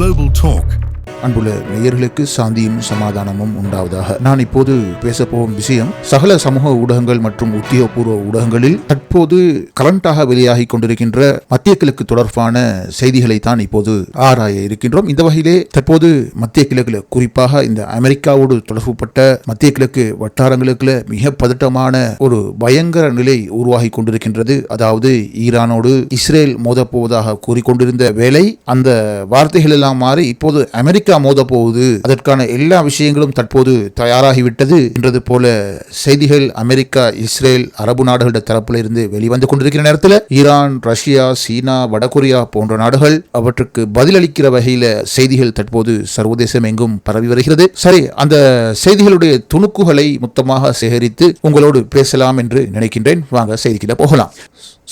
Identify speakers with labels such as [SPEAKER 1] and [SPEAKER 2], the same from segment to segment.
[SPEAKER 1] Global Talk.
[SPEAKER 2] அன்புள்ள நேயர்களுக்கு சாந்தியும் சமாதானமும் உண்டாவதாக. நான் இப்போது பேசப்போகும் விஷயம் சகல சமூக ஊடகங்கள் மற்றும் உத்தியோகபூர்வ ஊடகங்களில் தற்போது கரண்டாக வெளியாகி கொண்டிருக்கின்ற மத்திய கிழக்கு தொடர்பான செய்திகளை தான் இப்போது ஆராய இருக்கின்றோம். இந்த வகையிலே தற்போது மத்திய கிழக்குல குறிப்பாக இந்த அமெரிக்காவோடு தொடர்புபட்ட மத்திய கிழக்கு வட்டாரங்களுக்குள்ள மிக பதட்டமான ஒரு பயங்கர நிலை உருவாகி கொண்டிருக்கின்றது. அதாவது ஈரானோடு இஸ்ரேல் மோதப்போவதாக கூறிக்கொண்டிருந்த வேளை அந்த வார்த்தைகள் எல்லாம் மாறி இப்போது அமெரிக்க எதிர்த்து அமோத போகுது அதற்கான எல்லா விஷயங்களும் தற்போது தயாராகிவிட்டது என்றது போல செய்திகள் அமெரிக்கா இஸ்ரேல் அரபு நாடுகளிட தரப்பில் இருந்து வெளிவந்து கொண்டிருக்கிற நேரத்தில் ஈரான் ரஷ்யா சீனா வடகொரியா போன்ற நாடுகள் அவற்றுக்கு பதிலளிக்கிற வகையில செய்திகள் தற்போது சர்வதேசம் எங்கும் பரவி வருகிறது. சரி அந்த செய்திகளுடைய துணுக்குகளை மொத்தமாக சேகரித்து உங்களோடு பேசலாம் என்று நினைக்கின்றேன். வாங்க செய்திக்கிட்ட போகலாம்.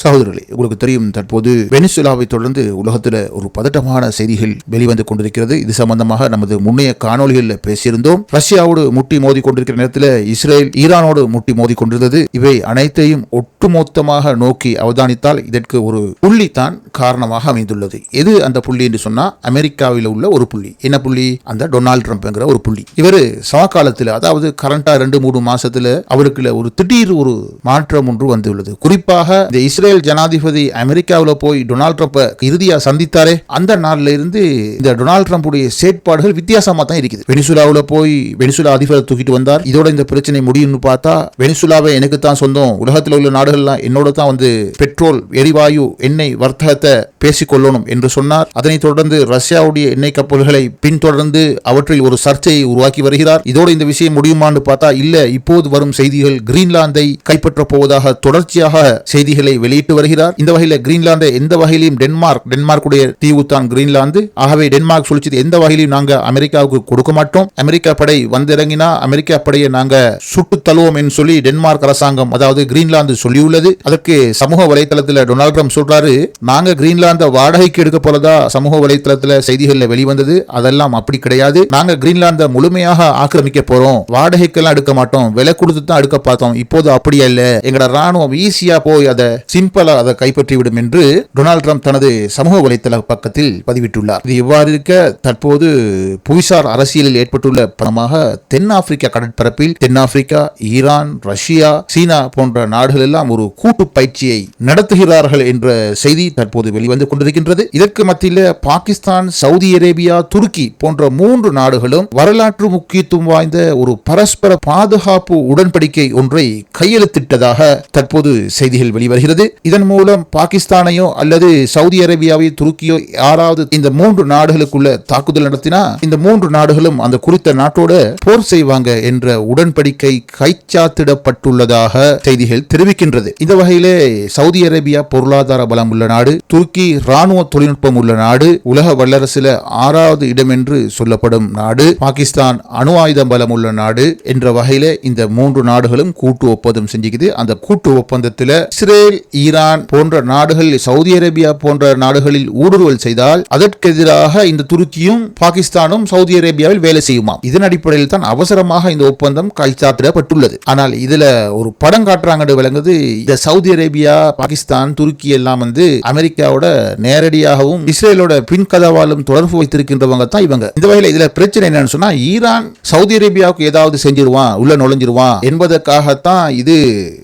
[SPEAKER 2] சகோதரர்களே உங்களுக்கு தெரியும் தற்போது வெனிசுலாவை தொடர்ந்து உலகத்தில் ஒரு பதட்டமான செய்திகள் வெளிவந்து கொண்டிருக்கிறது. இது சம்பந்தமாக நமது முன்னைய காணொலிகளில் பேசியிருந்தோம். ரஷ்யாவோடு முட்டி மோதி கொண்டிருக்கிற நேரத்தில் இஸ்ரேல் ஈரானோடு முட்டி மோதி கொண்டிருந்தது. இவை அனைத்தையும் ஒட்டுமொத்தமாக நோக்கி அவதானித்தால் இதற்கு ஒரு புள்ளி தான் காரணமாக அமைந்துள்ளது. எது அந்த புள்ளி என்று சொன்னா அமெரிக்காவில் உள்ள ஒரு புள்ளி. என்ன புள்ளி? அந்த டொனால்ட் ட்ரம்ப்ங்கிற ஒரு புள்ளி. இவர் சமகாலத்தில் அதாவது கரண்டா ரெண்டு மூணு மாசத்துல அவருக்குள்ள ஒரு திடீர் ஒரு மாற்றம் ஒன்று வந்துள்ளது. குறிப்பாக இந்த இஸ்ரேல் இஸ்ரேல் ஜனாதிபதி அமெரிக்காவில் போய் டொனால்ட் ட்ரம்ப்பை இறுதியா சந்தித்தாரே அந்த நாள்ல இருந்து இந்த டொனால்ட் ட்ரம்ப்புடைய செயற்பாடுகள் வித்தியாசமா தான் இருக்குது. வெனிசுலாவில் போய் வெனிசுலா அதிபரை தூக்கிட்டு வந்தார். இதோட இந்த பிரச்சனை முடியும்னு பார்த்தா வெனிசுலாவை எனக்கு தான் சொந்தம். உலகத்தில் உள்ள நாடுகள்லாம் என்னோட தான் வந்து பெட்ரோல் எரிவாயு எண்ணெய் வர்த்தகத்தை பேசிக்கொள்ளணும் என்று சொன்னார். அதனைத் தொடர்ந்து ரஷ்யாவுடைய எண்ணெய் கப்பல்களை பின்தொடர்ந்து அவற்றில் ஒரு சர்ச்சையை உருவாக்கி வருகிறார். இதோடு இந்த விஷயம் முடியுமான்னு பார்த்தா இல்ல இப்போது வரும் செய்திகள் கிரீன்லாந்தை கைப்பற்றப் போவதாக தொடர்ச்சியாக செய்திகளை வெளியே வெளியிட்டு வருகிறார். இந்த வகையில் கிரீன்லாந்தை எந்த வகையிலும் டென்மார்க் டென்மார்க்குடைய தீவு தான் கிரீன்லாந்து. ஆகவே டென்மார்க் சொல்லிச்சது எந்த வகையிலும் நாங்க அமெரிக்காவுக்கு கொடுக்க மாட்டோம். அமெரிக்கா படை வந்திறங்கினா அமெரிக்கா படையை நாங்க சுட்டு தள்ளுவோம் என்று சொல்லி டென்மார்க் அரசாங்கம் அதாவது கிரீன்லாந்து சொல்லியுள்ளது. அதற்கு சமூக வலைதளத்தில் டொனால்ட் ட்ரம்ப் சொல்றாரு நாங்க கிரீன்லாந்தை வாடகைக்கு எடுக்க போறதா சமூக வலைதளத்தில் செய்திகளில் வெளிவந்தது? அதெல்லாம் அப்படி கிடையாது. நாங்க கிரீன்லாந்த முழுமையாக ஆக்கிரமிக்க போறோம். வாடகைக்கெல்லாம் எடுக்க மாட்டோம். விலை கொடுத்து தான் எடுக்க பார்த்தோம். இப்போது அப்படி இல்ல எங்களோட ராணுவம் ஈஸியா போய் அதை சிம்பிளா அதை கைப்பற்றிவிடும் என்று டொனால்டு ட்ரம்ப் தனது சமூக வலைத்தள பக்கத்தில் பதிவிட்டுள்ளார். இது இவ்வாறு இருக்க தற்போது புவிசார் அரசியலில் ஏற்பட்டுள்ள பணமாக தென்னாப்பிரிக்கா கடற்பரப்பில் தென்னாப்பிரிக்கா ஈரான் ரஷ்யா சீனா போன்ற நாடுகள் எல்லாம் ஒரு கூட்டு பயிற்சியை நடத்துகிறார்கள் என்ற செய்தி தற்போது வெளிவந்து கொண்டிருக்கின்றது. இதற்கு மத்தியில் பாகிஸ்தான் சவுதி அரேபியா துருக்கி போன்ற மூன்று நாடுகளும் வரலாற்று முக்கியத்துவம் வாய்ந்த ஒரு பரஸ்பர பாதுகாப்பு உடன்படிக்கை ஒன்றை கையெழுத்திட்டதாக தற்போது செய்திகள் வெளிவருகிறது. இதன் மூலம் பாகிஸ்தானையோ அல்லது சவுதி அரேபியாவையோ துருக்கியோ யாராவது இந்த மூன்று நாடுகளுக்குள்ள தாக்குதல் நடத்தினா இந்த மூன்று நாடுகளும் அந்த குறித்த நாட்டோட போர் செய்வாங்க என்ற உடன்படிக்கை கைச்சாத்திடப்பட்டுள்ளதாக செய்திகள் தெரிவிக்கின்றது. இந்த வகையிலே சவுதி அரேபியா பொருளாதார பலம் உள்ள நாடு துருக்கி ராணுவ தொழில்நுட்பம் உள்ள நாடு உலக வல்லரசுல ஆறாவது இடம் என்று சொல்லப்படும் நாடு பாகிஸ்தான் அணு ஆயுதம் பலம் உள்ள நாடு என்ற வகையில இந்த மூன்று நாடுகளும் கூட்டு ஒப்பந்தம் செஞ்சுக்குது. அந்த கூட்டு ஒப்பந்தத்தில் இஸ்ரேல் ஈரான் போன்ற நாடுகள் சவுதி அரேபியா போன்ற நாடுகளில் ஊடுருவல் செய்தால் அதற்கெதிராக இந்த துருக்கியும் பாகிஸ்தானும் சவுதி அரேபியாவில் வேலை செய்யுமாம். இதன் அடிப்படையில் தான் அவசரமாக இந்த ஒப்பந்தம் கைச்சாத்திடப்பட்டுள்ளது. ஆனால் இதுல ஒரு படம் காட்டுறாங்க விளங்குது. இந்த சவுதி அரேபியா பாகிஸ்தான் துருக்கி எல்லாம் வந்து அமெரிக்காவோட நேரடியாகவும் இஸ்ரேலோட பின்கதவாலும் தொடர்பு வைத்திருக்கின்றவங்க தான் இவங்க. இந்த வகையில் இதுல பிரச்சனை என்னன்னு சொன்னா ஈரான் சவுதி அரேபியாவுக்கு ஏதாவது செஞ்சிருவான் உள்ள நுழைஞ்சிருவான் என்பதற்காகத்தான் இது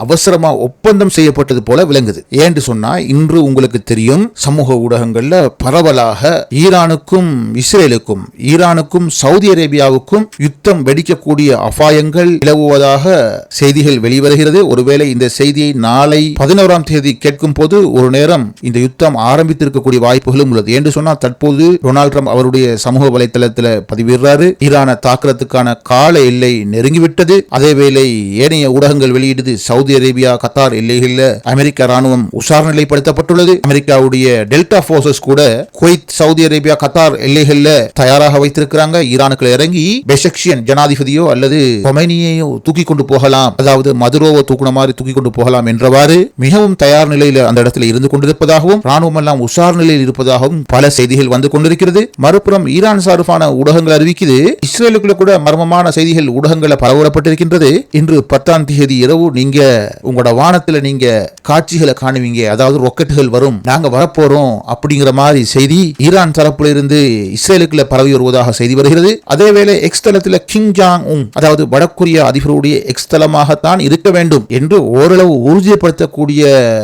[SPEAKER 2] அவசரமா ஒப்பந்தம் செய்யப்பட்டது போல விளங்குது. ஏன்னு சொன்னா இன்று உங்களுக்கு தெரியும் சமூக ஊடகங்கள்ல பரவலாக ஈரானுக்கும் இஸ்ரேலுக்கும் ஈரானுக்கும் சவுதி அரேபியாவுக்கும் யுத்தம் வெடிக்கக்கூடிய அபாயங்கள் நிலவுவதாக செய்திகள் வெளிவருகிறது. ஒருவேளை இந்த செய்தியை நாளை பதினோராம் தேதி கேட்கும் போது ஒரு நேரம் இந்த யுத்தம் ஆரம்பித்திருக்கக்கூடிய வாய்ப்புகளும் உள்ளது. என்று சொன்னால் தற்போது டொனால்ட் ட்ரம்ப் அவருடைய சமூக வலைதளத்தில் பதிவிடுறாரு. ஈரானை தாக்குறதுக்கான கால எல்லை நெருங்கிவிட்டது. அதேவேளை ஏனைய ஊடகங்கள் வெளியிடுது சவுதி அரேபியா கத்தார் எல்லைகளில் அமெரிக்க ராணுவம் உஷார் நிலைப்படுத்தப்பட்டுள்ளது. அமெரிக்காவுடைய டெல்டா போர்சஸ் கூட குவைத் சவுதி அரேபியா கத்தார் எல்லைகளில் தயாராக வைத்திருக்கிறாங்க. ஈரானுக்குள்ள இறங்கி பெஷக்ஷியன் ஜனாதிபதியோ அல்லது கொமைனியையோ தூக்கி கொண்டு போகலாம். அதாவது மதுரோவை தூக்குன மாதிரி தூக்கி கொண்டு போகலாம் என்றவாறு மிகவும் தயார் நிலையில் அந்த இடத்துல இருந்து கொண்டிருப்பதாகவும் ராணுவம் எல்லாம் உஷார் நிலையில் இருப்பதாகவும் பல செய்திகள் வந்து கொண்டிருக்கிறது. மறுபுறம் ஈரான் சார்பான ஊடகங்கள் அறிவிக்குது இஸ்ரேலுக்குள்ள கூட மர்மமான செய்திகள் ஊடகங்களில் பரவப்பட்டிருக்கின்றது இன்று பத்தாம் தேதி இரவு நீங்க உங்களோட வானத்துல நீங்க காட்சிகள் செய்திகளை காணுவீங்க. அதாவது ரொக்கெட்டுகள் வரும். நாங்க வரப்போறோம் அப்படிங்கிற மாதிரி செய்தி ஈரான் தரப்புல இருந்து இஸ்ரேலுக்குள்ள பரவி வருவதாக செய்தி வருகிறது. அதேவேளை எக்ஸ் தளத்தில் கிங் ஜாங் உங் அதாவது வடகொரிய அதிபருடைய எக்ஸ் தளமாகத்தான் இருக்க வேண்டும் என்று ஓரளவு உறுதிப்படுத்தக்கூடிய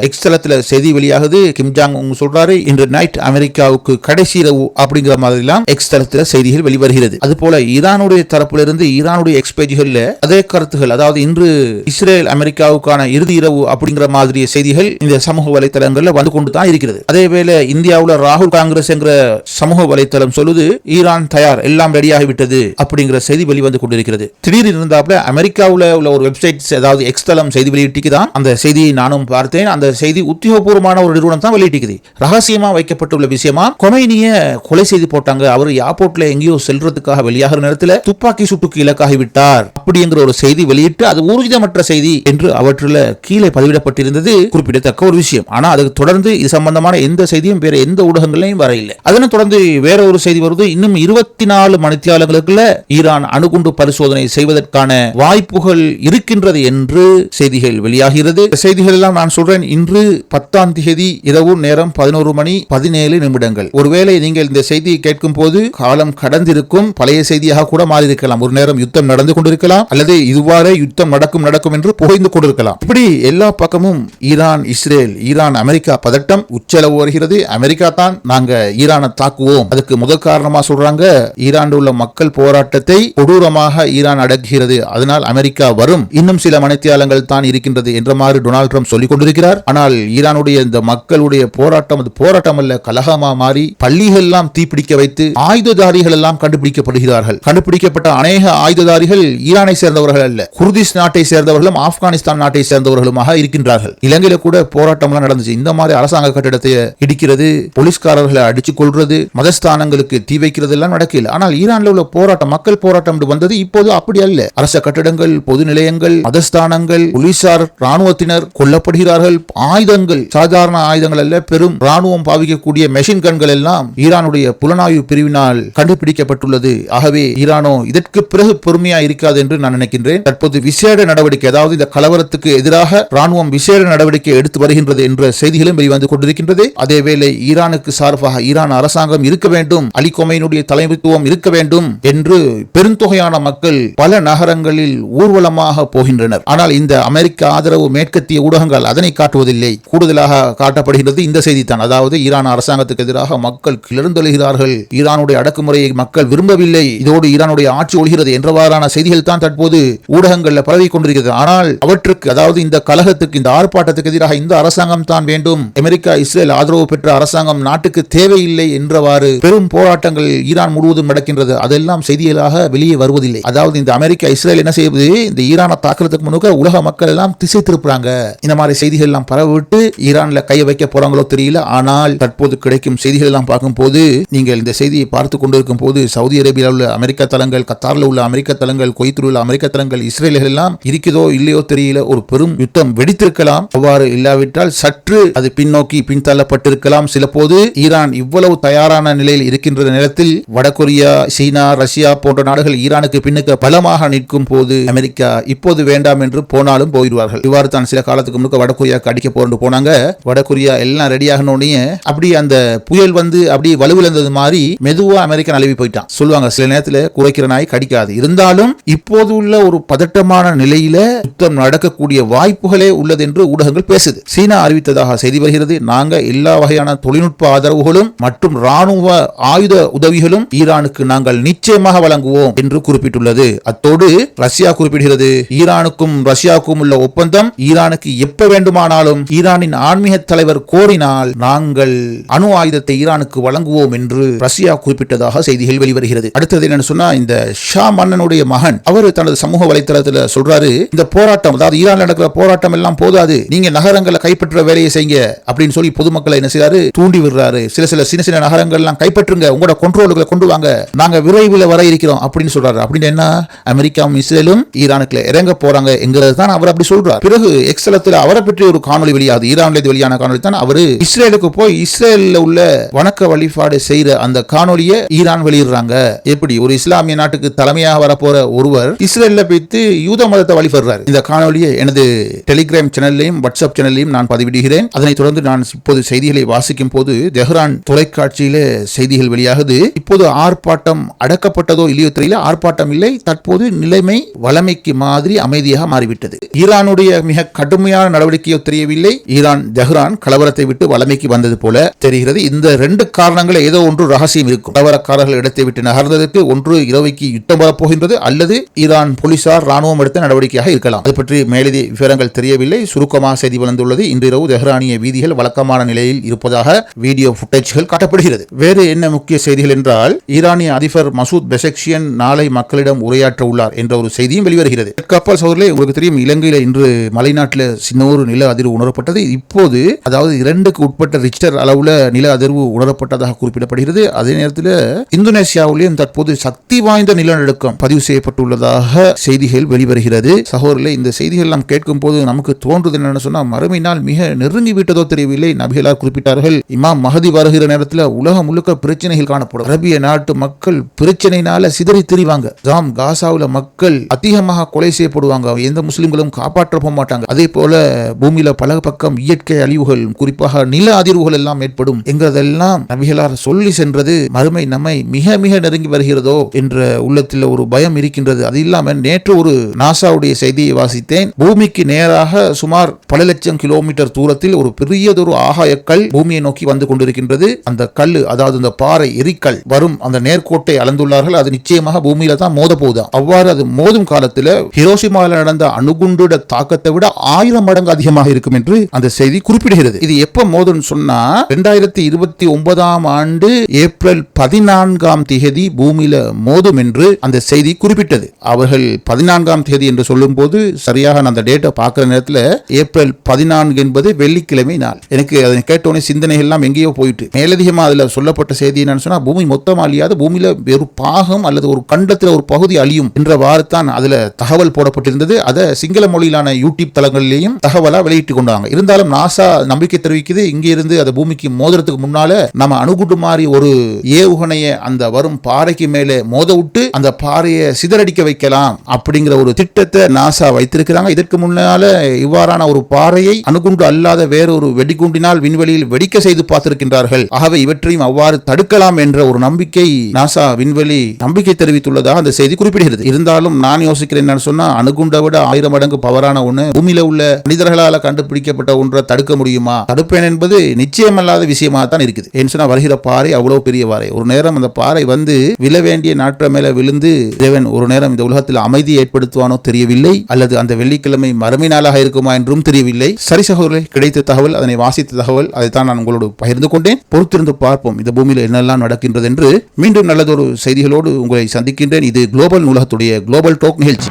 [SPEAKER 2] எக்ஸ் தளத்தில் செய்தி வெளியாகுது. கிம் ஜாங் உங் சொல்றாரு இன்று நைட் அமெரிக்காவுக்கு கடைசி இரவு அப்படிங்கிற மாதிரி எல்லாம் எக்ஸ் தளத்தில் செய்திகள் வெளிவருகிறது. அது போல ஈரானுடைய தரப்புல இருந்து ஈரானுடைய எக்ஸ் பேஜ்கள்ல அதே கருத்துகள் அதாவது இன்று இஸ்ரேல் அமெரிக்காவுக்கான இறுதி இரவு அப்படிங்கிற மாதிரி செய்திகள் இந்த சமூக வலைத்தளங்கள்ல வந்து கொண்டு தான் இருக்கிறது அதேவேளை இந்தியாவில் ராகுல் காங்கிரஸ் என்கிற சமூக வலைத்தளம் சொல்லுது ஈரான் தயார் எல்லாம் ரெடியாகி விட்டது அப்படிங்கிற செய்தி வெளிவந்து கொண்டிருக்கிறது. திடீர் இருந்தாப்புல அமெரிக்காவில் உள்ள ஒரு வெப்சைட் ஏதாவது எக்ஸ்தலம் செய்தி வெளியிட்டிக்கு தான் அந்த செய்தியை நானும் பார்த்தேன். அந்த செய்தி உத்தியோகபூர்வமான ஒரு நிறுவனம் தான் வெளியிட்டிக்குது. ரகசியமா வைக்கப்பட்டுள்ள விஷயமா கொமைனிய கொலை செய்து போட்டாங்க. அவர் ஏர்போர்ட்ல எங்கேயோ செல்றதுக்காக வெளியாகிற நேரத்தில் துப்பாக்கி சுட்டுக்கு இலக்காகி விட்டார் அப்படிங்கிற ஒரு செய்தி வெளியிட்டு அது ஊர்ஜிதமற்ற செய்தி என்று அவற்றில் கீழே பதிவிடப்பட்டிருந்தது குறிப்பிடத்தக்க ஒரு விஷயம். ஆனால் அதுக்கு தொடர்ந்து இது சம்பந்தமான எந்த செய்தியும் வேற எந்த ஊடகங்களையும் வரையில்லை அதனை தொடர்ந்து வேற ஒரு செய்தி வருது. இன்னும் இருபத்தி நாலு மணித்தியாலங்களுக்குள்ள ஈரான் அணுகுண்டு பரிசோதனை செய்வதற்கான வாய்ப்புகள் இருக்கின்றது என்று செய்திகள் வெளியாகிறது. செய்திகள் எல்லாம் நான் சொல்றேன். இன்று பத்தாம் தேதி இரவு நேரம் பதினோரு மணி பதினேழு நிமிடங்கள். ஒருவேளை நீங்கள் இந்த செய்தியை கேட்கும் போது காலம் கடந்திருக்கும். பழைய செய்தியாக கூட மாறியிருக்கலாம். ஒரு நேரம் யுத்தம் நடந்து கொண்டிருக்கலாம். அல்லது இதுவாறே யுத்தம் நடக்கும் நடக்கும் என்று புகைந்து கொண்டிருக்கலாம். இப்படி எல்லா பக்கமும் ஈரான் இஸ்ரேல் ஈரான் அமெரிக்கா பதட்டம் உச்சளவு வருகிறது. அமெரிக்கா தான் நாங்க ஈரானை தாக்குவோம். அதுக்கு முதல் காரணமா சொல்றாங்க ஈரான் உள்ள மக்கள் போராட்டத்தை கொடூரமாக ஈரான் அடக்குகிறது. அதனால் அமெரிக்கா வரும். இன்னும் சில மணித்தியாலங்கள் தான் இருக்கின்றது என்ற மாதிரி டொனால்ட் ட்ரம்ப் சொல்லிக் கொண்டிருக்கிறார். ஆனால் ஈரானுடைய இந்த மக்களுடைய போராட்டம் அது போராட்டம் அல்ல கலகமா மாறி பள்ளிகள் எல்லாம் தீப்பிடிக்க வைத்து ஆயுததாரிகள் எல்லாம் கண்டுபிடிக்கப்படுகிறார்கள். கண்டுபிடிக்கப்பட்ட அநேக ஆயுததாரிகள் ஈரானை சேர்ந்தவர்கள் அல்ல குர்திஸ் நாட்டை சேர்ந்தவர்களும் ஆப்கானிஸ்தான் நாட்டை சேர்ந்தவர்களுமாக இருக்கின்றார்கள். இலங்கையில் கூட போராட்டம் எல்லாம் நடந்துச்சு. இந்த மாதிரி அரசாங்க கட்டிடத்தை இடிக்கிறது போலீஸ்காரர்களை அடிச்சு கொள்றது மதஸ்தானங்களுக்கு தீ வைக்கிறது எல்லாம் நடக்கல. ஆனால் ஈரான்ல உள்ள போராட்டம் மக்கள் போராட்டம் என்று வந்தது இப்போது அப்படி அல்ல. அரச கட்டிடங்கள் பொது நிலையங்கள் மதஸ்தானங்கள் போலீசார் ராணுவத்தினர் கொல்லப்படுகிறார்கள். ஆயுதங்கள் சாதாரண ஆயுதங்கள் அல்ல பெரும் ராணுவம் பாவிக்கக்கூடிய மெஷின் கன்கள் எல்லாம் ஈரானுடைய புலனாய்வு பிரிவினால் கண்டுபிடிக்கப்பட்டுள்ளது. ஆகவே ஈரானோ இதற்கு பிறகு பொறுமையா இருக்காது என்று நான் நினைக்கின்றேன். தற்போது விசேட நடவடிக்கை அதாவது இந்த கலவரத்துக்கு எதிராக ராணுவம் விசேட நடவடிக்கை எடுத்து வருகின்றது என்ற செய்திகளும் வெளிவந்து கொண்டிருக்கின்றது. அதேவேளை ஈரானுக்கு சார்பாக ஈரான் அரசாங்கம் இருக்க வேண்டும் அலி கொமையினுடைய தலைமைத்துவம் இருக்க வேண்டும் என்று பெருந்தொகையான மக்கள் பல நகரங்களில் ஊர்வலமாக போகின்றனர். ஆனால் இந்த அமெரிக்க ஆதரவு மேற்கத்திய ஊடகங்கள் அதனை காட்டுவதில்லை. கூடுதலாக காட்டப்படுகிறது இந்த செய்தித்தான் அதாவது ஈரான் அரசாங்கத்துக்கு எதிராக மக்கள் கிளர்ந்தெழுகிறார்கள். ஈரானுடைய அடக்குமுறையை மக்கள் விரும்பவில்லை. இதோடு ஈரானுடைய ஆட்சி ஒழிகிறது என்றவாறான செய்திகள் தான் தற்போது ஊடகங்களில் பரவி கொண்டிருக்கிறது. ஆனால் அவற்றுக்கு அதாவது இந்த கலகத்துக்கு இந்த ஆர்ப்பாட்டத்துக்கு எதிராக இந்த அரசாங்கம் தான் வேண்டும். அமெரிக்கா இஸ்ரேல் ஆதரவு பெற்ற அரசாங்கம் நாட்டுக்கு தேவையில்லை என்றவாறு பெரும் போராட்டங்கள் ஈரான் முழுவதும் நடக்கின்றது. அதெல்லாம் செய்திகளாக வெளியே வருவதில்லை. அதாவது இந்த அமெரிக்கா இஸ்ரேல் என்ன செய்வது? இந்த ஈரானை தாக்குறதுக்கு முன்னுக்க உலக மக்கள் எல்லாம் திசை திருப்புறாங்க இந்த மாதிரி செய்திகள் எல்லாம் பரவிட்டு ஈரான்ல கை வைக்க போறாங்களோ தெரியல. ஆனால் தற்போது கிடைக்கும் செய்திகள் எல்லாம் பார்க்கும்போது நீங்கள் இந்த செய்தியை பார்த்து கொண்டிருக்கும் போது சவுதி அரேபியாவில் உள்ள அமெரிக்க தளங்கள் கத்தாரில் உள்ள அமெரிக்க தளங்கள் குவைத்தில் உள்ள அமெரிக்க தளங்கள் இஸ்ரேல்கள் எல்லாம் இருக்குதோ இல்லையோ தெரியல. ஒரு பெரும் யுத்தம் வெடித்திருக்கலாம். அவ்வாறு இல்லாவிட்டால் சற்று அது பின்னோக்கி பின்தள்ளப்பட்டிருக்கலாம். சில போது ஈரான் இவ்வளவு தயாரான நிலையில் இருக்கின்ற நேரத்தில் வடகொரியா சீனா ரஷ்யா போன்ற நாடுகள் ஈரானுக்கு பின்னுக்கு பலமாக நிற்கும் போது அமெரிக்கா இப்போது வேண்டாம் என்று போனாலும் போயிடுவார்கள். இவ்வாறு தான் சில காலத்துக்கு முழுக்க வடகொரியாக்கு அடிக்க போறேன்னு போனாங்க. வடகொரியா எல்லாம் ரெடி ஆகணும்னே அப்படி அந்த புயல் வந்து அப்படி வலுவிழந்தது மாதிரி மெதுவா அமெரிக்கா நழுவி போயிட்டான். சொல்லுவாங்க சில நேரத்தில் குறைக்கிற நாய் கடிக்காது. இருந்தாலும் இப்போது உள்ள ஒரு பதட்டமான நிலையில யுத்தம் நடக்கக்கூடிய வாய்ப்புகளே உள்ளது என்று ஊடகங்கள் பேசுது. சீனா அறிவித்ததாக செய்தி வருகிறது. நாங்க எல்லா வகையான தொழில்நுட்ப ஆதரவுகளும் மற்றும் ராணுவ ஆயுத உதவிகளும் ஈரானுக்கு நாங்கள் நிச்சயமாக வழங்குவோம் என்று குறிப்பிட்டுள்ளது. அத்தோடு ரஷ்யா குறிப்பிடுகிறது. ஈரானுக்கும் ரஷ்யாவுக்கும் உள்ள ஒப்பந்தம் ஈரானுக்கு எப்ப வேண்டுமானாலும் ஈரானின் ஆன்மீக தலைவர் கோரினால் நாங்கள் அணு ஆயுதத்தை ஈரானுக்கு வழங்குவோம் என்று ரஷ்யா குறிப்பிட்டதாக செய்திகள் வெளிவருகிறது. அடுத்தது என்னன்னு சொன்னா இந்த ஷா மன்னனுடைய மகன் அவர் தனது சமூக வலைதளத்தில் சொல்றாரு இந்த போராட்டம் அதாவது ஈரான் நடக்கிற போராட்டம் எல்லாம் போதாது. நீங்க நகர நகரங்களை கைப்பற்ற வேலையை செய்யுங்க அப்படின்னு சொல்லி பொதுமக்களை என்ன செய்யறாரு தூண்டி விடுறாரு. சில சில சின்ன சின்ன நகரங்கள் எல்லாம் கைப்பற்றுங்க. உங்களோட கண்ட்ரோல் கொண்டு வாங்க. நாங்க விரைவில் வர இருக்கிறோம் அப்படின்னு சொல்றாரு. அப்படின்னு என்ன? அமெரிக்காவும் இஸ்ரேலும் ஈரானுக்குள்ள இறங்க போறாங்க என்கிறது தான் அவர் அப்படி சொல்றார். பிறகு எக்ஸலத்தில் அவரை பற்றி ஒரு காணொளி வெளியாது ஈரான்ல வெளியான காணொளி தான். அவர் இஸ்ரேலுக்கு போய் இஸ்ரேலில் உள்ள வணக்க வழிபாடு செய்யற அந்த காணொலியை ஈரான் வெளியிடுறாங்க. எப்படி? ஒரு இஸ்லாமிய நாட்டுக்கு தலைமையாக வரப்போற ஒருவர் இஸ்ரேல்ல போய்த்து யூத மதத்தை வழிபடுறாரு. இந்த காணொலியை எனது டெலிகிராம் சேனல்லையும் வாட்ஸ்அப் சேனலையும் நான் பதிவிடுகிறேன். அதனைத் தொடர்ந்து நான் இப்போது செய்திகளை வாசிக்கும் போது தெஹ்ரான் தொலைக்காட்சியில செய்திகள் வெளியாகுது. இப்போது ஆர்ப்பாட்டம் அடக்கப்பட்டதோ இல்லையோ தெரியல ஆர்ப்பாட்டம் இல்லை. தற்போது நிலைமை வளமைக்கு மாதிரி அமைதியாக மாறிவிட்டது. ஈரானுடைய மிக கடுமையான நடவடிக்கையோ தெரியவில்லை. ஈரான் தெஹ்ரான் கலவரத்தை விட்டு வளமைக்கு வந்தது போல தெரிகிறது. இந்த ரெண்டு காரணங்களை ஏதோ ஒன்று ரகசியம் இருக்கும். கலவரக்காரர்கள் இடத்தை விட்டு நகர்ந்ததற்கு ஒன்று இரவைக்கு யுத்தம் வரப்போகின்றது அல்லது ஈரான் போலீசார் ராணுவம் எடுத்த நடவடிக்கையாக இருக்கலாம். அது பற்றி மேலதி விவரங்கள் தெரியவில்லை. சுருக்கமாக செய்தி வளர்ந்து அமைந்துள்ளது இன்றிரவு தெஹ்ரானிய வீதிகள் வழக்கமான நிலையில் இருப்பதாக வீடியோ ஃபுட்டேஜ்கள் காட்டப்படுகிறது. வேறு என்ன முக்கிய செய்திகள் என்றால் ஈரானிய அதிபர் மசூத் பெசக்ஷியன் நாளை மக்களிடம் உரையாற்ற உள்ளார் என்ற ஒரு செய்தியும் வெளிவருகிறது. கப்பல் சோதரிலே உங்களுக்கு தெரியும் இலங்கையில் இன்று மலைநாட்டில் சின்ன ஒரு நில அதிர்வு உணரப்பட்டது. இப்போது அதாவது இரண்டுக்கு உட்பட்ட ரிக்டர் அளவுல நில அதிர்வு உணரப்பட்டதாக குறிப்பிடப்படுகிறது. அதே நேரத்தில் இந்தோனேசியாவிலேயும் தற்போது சக்தி வாய்ந்த நிலநடுக்கம் பதிவு செய்யப்பட்டுள்ளதாக செய்திகள் வெளிவருகிறது. சகோதரர்களே இந்த செய்திகள் நாம் கேட்கும் போது நமக்கு தோன்றுது என்னன்னு சொன்னா மறுமை நாள் மிக நெருங்கி விட்டதோ தெரியவில்லை. நபிகளார் குறிப்பிட்டார்கள் இமாம் மகதி வருகிற நேரத்தில் உலகம் முழுக்க பிரச்சனைகள் காணப்படும். அரபிய நாட்டு மக்கள் பிரச்சனைனால சிதறி திரிவாங்க. ஜாம் காசாவில் மக்கள் அதிகமாக கொலை செய்யப்படுவாங்க. எந்த முஸ்லிம்களும் காப்பாற்ற போக மாட்டாங்க. அதே போல பூமியில பல பக்கம் இயற்கை அழிவுகள் குறிப்பாக நில அதிர்வுகள் எல்லாம் ஏற்படும். என்கிறதெல்லாம் நபிகளார் சொல்லி சென்றது மறுமை நம்மை மிக மிக நெருங்கி வருகிறதோ என்ற உள்ளத்தில் ஒரு பயம் இருக்கின்றது. அது இல்லாமல் நேற்று ஒரு நாசாவுடைய செய்தியை வாசித்தேன். பூமிக்கு நேராக சுமார் பல லட்சம் லட்சம் கிலோமீட்டர் தூரத்தில் ஒரு பெரியதொரு ஆகாயக்கல் பூமியை நோக்கி வந்து கொண்டிருக்கின்றது. அந்த கல் அதாவது அந்த பாறை எரிக்கல் வரும் அந்த நேர்கோட்டை அளந்துள்ளார்கள். அது நிச்சயமாக பூமியில தான் மோத போகுதாம் அவ்வாறு அது மோதும் காலத்தில் ஹிரோசிமாவில் நடந்த அணுகுண்டுட தாக்கத்தை விட ஆயிரம் மடங்கு அதிகமாக இருக்கும் என்று அந்த செய்தி குறிப்பிடுகிறது. இது எப்ப மோதும் சொன்னா ரெண்டாயிரத்தி இருபத்தி ஒன்பதாம் ஆண்டு ஏப்ரல் பதினான்காம் தேதி பூமியில மோதும் என்று அந்த செய்தி குறிப்பிட்டது. அவர்கள் பதினான்காம் தேதி என்று சொல்லும் போது சரியாக நான் அந்த டேட்டை பார்க்கிற நேரத்தில் ஏப்ரல் பதி பதினான்கு என்பது வெள்ளிக்கிழமை நாள். எனக்கு அதை கேட்டோன்னே சிந்தனைகள் எல்லாம் எங்கேயோ போயிட்டு. மேலதிகமாக அதில் சொல்லப்பட்ட செய்தி என்னன்னு சொன்னால் பூமி மொத்தம் அழியாது பூமியில் வெறும் பாகம் அல்லது ஒரு கண்டத்தில் ஒரு பகுதி அழியும் என்றவாறு தான் அதில் தகவல் போடப்பட்டிருந்தது. அதை சிங்கள மொழியிலான யூடியூப் தளங்களிலேயும் தகவலாக வெளியிட்டு கொண்டாங்க. இருந்தாலும் நாசா நம்பிக்கை தெரிவிக்குது. இங்கிருந்து அந்த பூமிக்கு மோதுறதுக்கு முன்னால நம்ம அணுகுண்டு மாதிரி ஒரு ஏவுகணைய அந்த வரும் பாறைக்கு மேலே மோத விட்டு அந்த பாறையை சிதறடிக்க வைக்கலாம் அப்படிங்கிற ஒரு திட்டத்தை நாசா வைத்திருக்கிறாங்க. இதற்கு முன்னால இவ்வாறான ஒரு பாறையை அணுகுண்டு அல்லாத வேறொரு வெடிகுண்டினால் விண்வெளியில் வெடிக்க செய்து பார்த்திருக்கின்றார்கள். ஆகவே இவற்றையும் அவ்வாறு தடுக்கலாம் என்ற ஒரு நம்பிக்கை நாசா விண்வெளி நம்பிக்கை தெரிவித்துள்ளதாக அந்த செய்தி குறிப்பிடுகிறது. இருந்தாலும் நான் யோசிக்கிறேன் என்னன்னு சொன்னா அணுகுண்டை விட ஆயிரம் மடங்கு பவரான ஒண்ணு பூமியில உள்ள மனிதர்களால் கண்டுபிடிக்கப்பட்ட ஒன்றை தடுக்க முடியுமா? தடுப்பேன் என்பது நிச்சயமல்லாத விஷயமா தான் இருக்குது. ஏன்னு சொன்னா வருகிற பாறை அவ்வளவு பெரிய பாறை. ஒரு நேரம் அந்த பாறை வந்து விழ வேண்டிய நாற்ற மேல விழுந்து தேவன் ஒரு நேரம் இந்த உலகத்தில் அமைதி ஏற்படுத்துவானோ தெரியவில்லை அல்லது அந்த வெள்ளிக்கிழமை மறுமை நாளாக இருக்குமா என்றும் தெரியவில்லை. சரி சகோதரர்களே கிடைத்த தகவல் அதனை வாசித்த தகவல் அதைத்தான் நான் உங்களோடு பகிர்ந்து கொண்டேன். பொறுத்திருந்து பார்ப்போம் இந்த பூமியில் என்னெல்லாம் நடக்கின்றது என்று மீண்டும் நல்லதொரு செய்திகளோடு உங்களை சந்திக்கின்றேன். இது குளோபல் நூலகத்துடைய குளோபல் டோக் நிகழ்ச்சி.